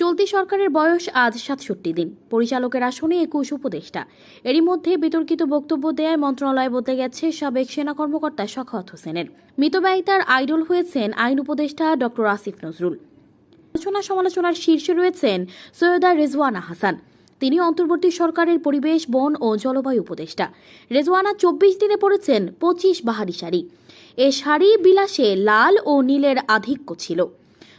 চলতি সরকারের বয়স আজ সাতষট্টি দিন। পরিচালকের আসনে একুশ উপদেষ্টা। এরই মধ্যে বিতর্কিত বক্তব্য দেয় মন্ত্রণালয় বদলে গেছে সাবেক সেনা কর্মকর্তা শখাওয়াত হোসেনের। মিতব্যয়িতার আইডল হয়েছেন আইন উপদেষ্টা ডক্টর আসিফ নজরুল। আলোচনা সমালোচনার শীর্ষে রয়েছেন সৈয়দা রেজওয়ানা হাসান। তিনি অন্তর্বর্তী সরকারের পরিবেশ, বন ও জলবায়ু উপদেষ্টা। রেজওয়ানা চব্বিশ দিনে পড়েছেন পঁচিশ বাহারি শাড়ি। এ শাড়ি বিলাসে লাল ও নীলের আধিক্য ছিল।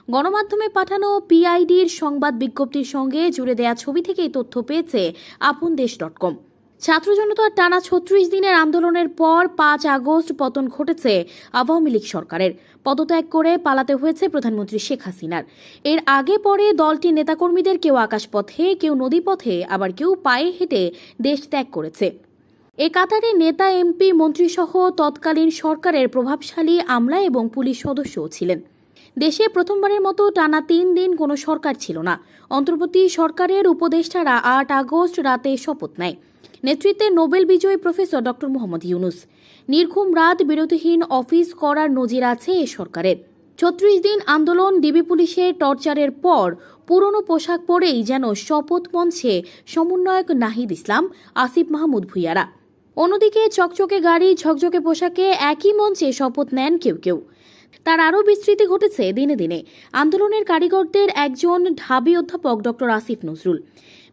গণমাধ্যমে পাঠানো পিআইডির সংবাদ বিজ্ঞপ্তির সঙ্গে জুড়ে দেয়া ছবি থেকেই তথ্য পেয়েছে আপন দেশ ডট কম। ছাত্র জনতার টানা ছত্রিশ দিনের আন্দোলনের পর পাঁচ আগস্ট পতন ঘটেছে আওয়ামী লীগ সরকারের। পদত্যাগ করে পালাতে হয়েছে প্রধানমন্ত্রী শেখ হাসিনার। এর আগে পরে দলটির নেতাকর্মীদের কেউ আকাশপথে, কেউ নদীপথে, আবার কেউ পায়ে হেঁটে দেশ ত্যাগ করেছে। এ কাতারে নেতা, এমপি, মন্ত্রীসহ তৎকালীন সরকারের প্রভাবশালী আমলা এবং পুলিশ সদস্যও ছিলেন। দেশে প্রথমবারের মতো টানা তিন দিন কোনো সরকার ছিল না। অন্তর্বর্তী সরকারের উপদেষ্টারা আট আগস্ট রাতে শপথ নেয়। নেতৃত্বে নোবেল বিজয়ী প্রফেসর ডক্টর মোহাম্মদ ইউনুস। নির্ঘুম রাত বিরতিহীন অফিস করার নজির আছে এ সরকারের। ছত্রিশ দিন আন্দোলন, ডিবি পুলিশের টর্চারের পর পুরনো পোশাক পরেই যেন শপথ মঞ্চে সমন্বয়ক নাহিদ ইসলাম, আসিফ মাহমুদ ভুইয়ারা। অন্যদিকে চকচকে গাড়ি, ঝকঝকে পোশাকে একই মঞ্চে শপথ নেন কেউ কেউ। তার আরও বিস্তৃতি ঘটেছে দিনে দিনে। আন্দোলনের কারিগরদের একজন ঢাবি অধ্যাপক ডক্টর আসিফ নজরুল।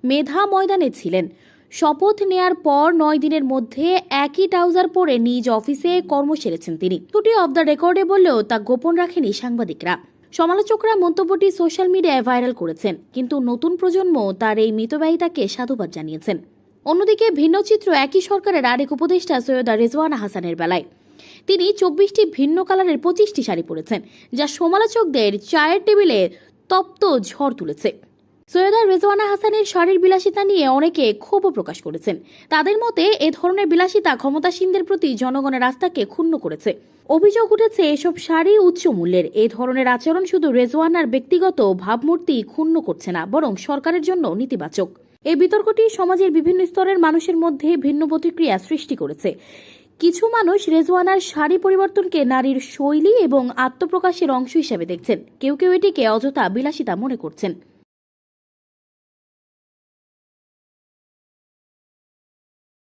মেধা ময়দানে ছিলেন। শপথ নেয়ার পর নয় দিনের মধ্যে একই ট্রাউজার পরে নিজ অফিসে কর্ম সেরেছেন তিনি। দুটি অব দ্য রেকর্ডে বললেও তা গোপন রাখেনি সাংবাদিকরা। সমালোচকরা মন্তব্যটি সোশ্যাল মিডিয়ায় ভাইরাল করেছেন, কিন্তু নতুন প্রজন্ম তার এই মিতব্যয়িতাকে সাধুবাদ জানিয়েছেন। অন্যদিকে ভিন্ন চিত্র একই সরকারের আরেক উপদেষ্টা সৈয়দা রেজওয়ানা হাসানের বেলায়। তিনি চব্বিশটি ভিন্ন কালারের পঁচিশটি শাড়ি পরেছেন, যা সমালোচকদের চায়ের টেবিলে তপ্ত ঝড় তুলেছে। সৈয়দা রেজওয়ানা হাসানের শাড়ির বিলাসিতা নিয়ে অনেকে ক্ষোভও প্রকাশ করেছেন। তাদের মতে, এ ধরনের বিলাসিতা ক্ষমতাসীনদের প্রতি জনগণের আস্থাকে ক্ষুণ্ণ করেছে। অভিযোগ উঠেছে, এসব শাড়ি উচ্চ মূল্যের। এ ধরনের আচরণ শুধু রেজওয়ানার ব্যক্তিগত ভাবমূর্তি ক্ষুণ্ণ করছে না, বরং সরকারের জন্য নেতিবাচক। এই বিতর্কটি সমাজের বিভিন্ন স্তরের মানুষের মধ্যে ভিন্ন প্রতিক্রিয়া সৃষ্টি করেছে। কিছু মানুষ রেজওয়ানার শাড়ি পরিবর্তনকে নারীর শৈলী এবং আত্মপ্রকাশের অংশ হিসেবে দেখছেন। কেউ কেউ এটিকে অযথা বিলাসিতা মনে করছেন।